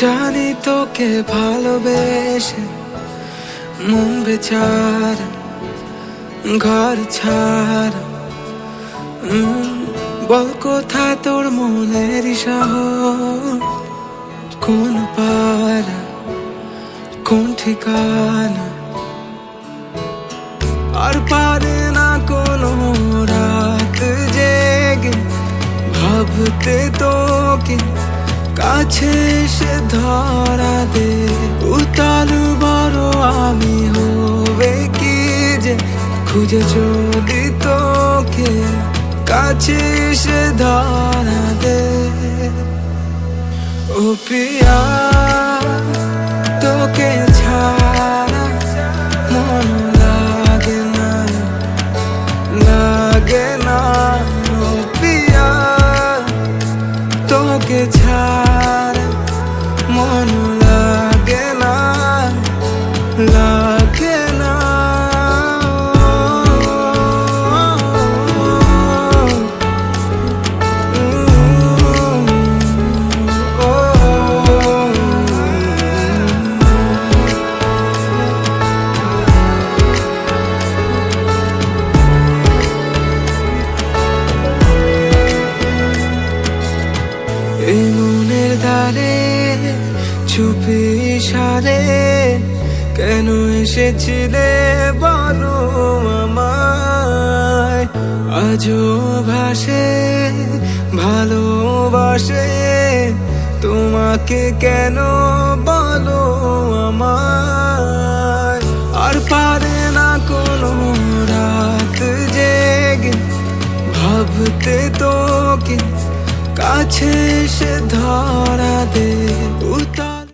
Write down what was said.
জানি তোকে ভালোবেসে মন বেচার, ঘর ছাড়। বল কোথায় তোর মনের শহর? কোন পার কোন ঠিকানা? আর পারে না কোনো রাত জেগে, ভাবতে তোকে কাছে ধরা দে। উতাল বড় আমি হবে কি যে? খুঁজে চলি তোকে কাছে এসে ধরা দে। ও পিয়া তোকে ছাড়া মন লাগে না, লাগে তোকে ছাড়া মন লাগে না লাগে না। চুপি সারে, কেন এসেছিলে বলো আমায়? আজও ভাসে, ভালোবাসে, তোমাকে কেন বলো আমায়? আর পারে না কোনো রাত জেগে, ভাবতে তোকে কাছে এসে ধরা দে।